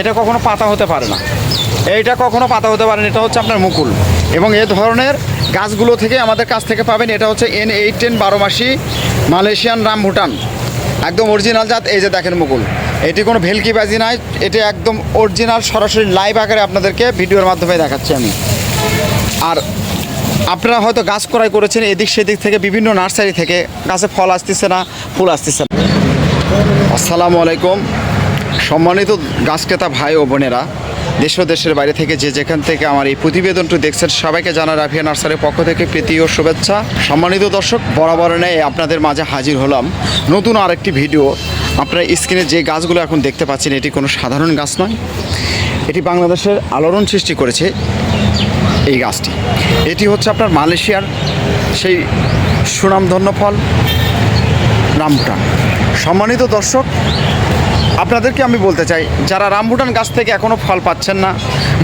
এটা কখনো পাতা হতে পারে না। এইটা কখনো পাতা হতে পারে না, এটা হচ্ছে আপনার মুকুল। এবং এ ধরনের গাছগুলো থেকে আমাদের কাছ থেকে পাবেন, এটা হচ্ছে এন এইট টেন বারো মাসি মালয়েশিয়ান রাম ভুটান একদম অরিজিনাল জাত, এই যে দেখেন মুকুল। এটি কোনো ভেলকিবাজি নাই, এটি একদম অরিজিনাল সরাসরি লাইভ আকারে আপনাদেরকে ভিডিওর মাধ্যমে দেখাচ্ছি আমি। আর আপনারা হয়তো গাছ ক্রয় করেছেন, এদিক সেদিক থেকে বিভিন্ন নার্সারি থেকে গাছে ফল আসতেছে না, ফুল আসতেছে না। আসসালামু আলাইকুম। সম্মানিত গাছ ক্রেতা ভাই ও বোনেরা, দেশ ও দেশের বাইরে থেকে যে যেখান থেকে আমার এই প্রতিবেদনটি দেখছেন, সবাইকে জানা রাফিয়া নার্সারির পক্ষ থেকে প্রীতি ও শুভেচ্ছা। সম্মানিত দর্শক বরাবর নেয় আপনাদের মাঝে হাজির হলাম। নতুন আরেকটি ভিডিও। আপনারা স্ক্রিনে যে গাছগুলো এখন দেখতে পাচ্ছেন, এটি কোনো সাধারণ গাছ নয়। এটি বাংলাদেশের আলোড়ন সৃষ্টি করেছে এই গাছটি। এটি হচ্ছে আপনার মালয়েশিয়ার সেই সুনামধন্য ফল রামভুটান সম্মানিত দর্শক আপনাদেরকে আমি বলতে চাই, যারা রামভুটান গাছ থেকে এখনও ফল পাচ্ছেন না,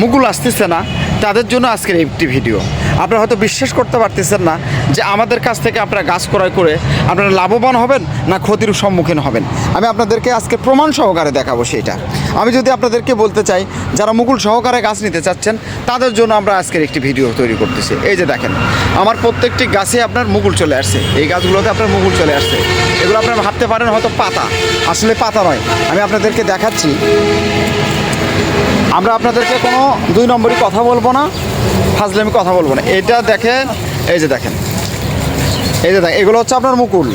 মুগুল আসতেছে না তাদের জন্য আজকের একটি ভিডিও। আপনারা হয়তো বিশ্বাস করতে পারতেছেন না যে আমাদের কাছ থেকে আপনারা গাছ ক্রয় করে আপনারা লাভবান হবেন না ক্ষতির সম্মুখীন হবেন। আমি আপনাদেরকে আজকে প্রমাণ সহকারে দেখাবো সেইটা আমি যদি আপনাদেরকে বলতে চাই, যারা মুকুল সহকারে গাছ নিতে চাচ্ছেন, তাদের জন্য আমরা আজকের একটি ভিডিও তৈরি করতেছি। এই যে দেখেন, আমার প্রত্যেকটি গাছে আপনার মুকুল চলে আসছে। এই গাছগুলোতে আপনার মুকুল চলে আসছে। এগুলো আপনারা ভাবতে পারেন হয়তো পাতা। আসলে পাতা নয়। আমি আপনাদেরকে দেখাচ্ছি। আমরা আপনাদেরকে কোনো দুই নম্বরই কথা বলব না, ফাজলে আমি কথা বলব না। এটা দেখেন, এই যে দেখেন, এই যে দেখেন, এগুলো হচ্ছে আপনার মুকুল।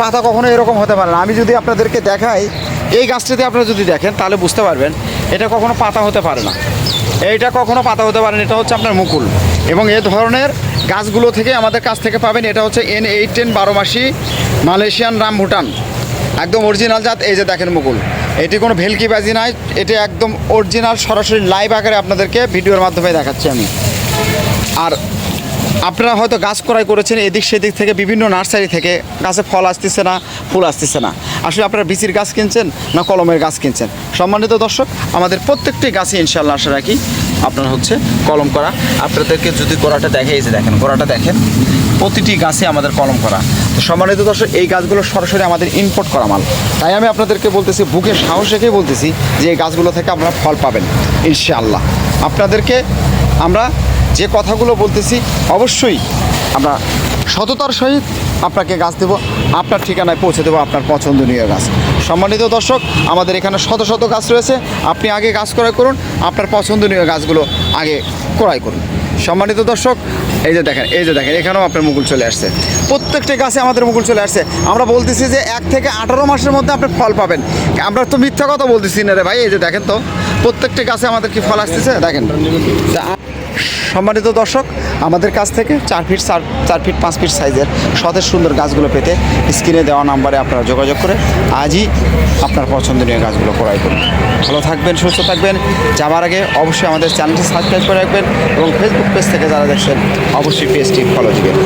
পাতা কখনো এরকম হতে পারে না। আমি যদি আপনাদেরকে দেখাই, এই গাছটাতে আপনারা যদি দেখেন, তাহলে বুঝতে পারবেন এটা কখনো পাতা হতে পারে না। এইটা কখনো পাতা হতে পারে না, এটা হচ্ছে আপনার মুকুল। এবং এ ধরনের গাছগুলো থেকে আমাদের কাছ থেকে পাবেন, এটা হচ্ছে এন এইট টেন বারো মাসি মালয়েশিয়ান রাম ভুটান একদম অরিজিনাল জাত, এই যে দেখেন মুকুল। এটি কোনো ভেলকিবাজি নয় এটি একদম অরিজিনাল সরাসরি লাইভ আকারে আপনাদেরকে ভিডিওর মাধ্যমে দেখাচ্ছি আমি। আর আপনারা হয়তো গাছ ক্রয় করেছেন, এদিক সেদিক থেকে বিভিন্ন নার্সারি থেকে গাছে ফল আসতেছে না, ফুল আসতেছে না। আসলে আপনারা বিচির গাছ কিনছেন না কলমের গাছ কিনছেন? সম্মানিত দর্শক, আমাদের প্রত্যেকটি গাছে ইনশাল্লাহ আশা রাখি আপনার হচ্ছে কলম করা। আপনাদেরকে যদি গোড়াটা দেখে, এই যে দেখেন, গোড়াটা দেখেন, প্রতিটি গাছে আমাদের কলম করা। তো সম্মানিত দর্শক, এই গাছগুলো সরাসরি আমাদের ইম্পোর্ট করা মাল। তাই আমি আপনাদেরকে বলতেছি বুকে সাহস রেখে বলতেছি যে এই গাছগুলো থেকে আপনারা ফল পাবেন, ইনশাআল্লাহ। আপনাদেরকে আমরা যে কথাগুলো বলতেছি, অবশ্যই আমরা সততার সহিত আপনাকে গাছ দেবো, আপনার ঠিকানায় পৌঁছে দেবো আপনার পছন্দনীয় গাছ। সম্মানিত দর্শক, আমাদের এখানে শত শত গাছ রয়েছে। আপনি আগে গাছ ক্রয় করুন, আপনার পছন্দনীয় গাছগুলো আগে ক্রয় করুন। সম্মানিত দর্শক, এই যে দেখেন, এই যে দেখেন, এখানেও আপনার মুকুল চলে আসছে। প্রত্যেকটা গাছে আমাদের মুকুল চলে আসছে। আমরা বলতেছি যে এক থেকে আঠারো মাসের মধ্যে আপনি ফল পাবেন। আমরা তো মিথ্যা কথা বলতেছি না রে ভাই, এই যে দেখেন তো, প্রত্যেকটা গাছে আমাদের কি ফল আসতেছে? দেখেন। সম্মানিত দর্শক, আমাদের কাছ থেকে চার ফিট চার চার ফিট পাঁচ ফিট সাইজের সতেজ সুন্দর গাছগুলো পেতে স্ক্রিনে দেওয়া নাম্বারে আপনারা যোগাযোগ করে আজই আপনার পছন্দনীয় গাছগুলো ক্রয় করুন। ভালো থাকবেন, সুস্থ থাকবেন যাওয়ার আগে অবশ্যই আমাদের চ্যানেলটি সাবস্ক্রাইব করে রাখবেন এবং ফেসবুক পেজ থেকে যারা দেখছেন, অবশ্যই পেজটি ফলো দিবেন।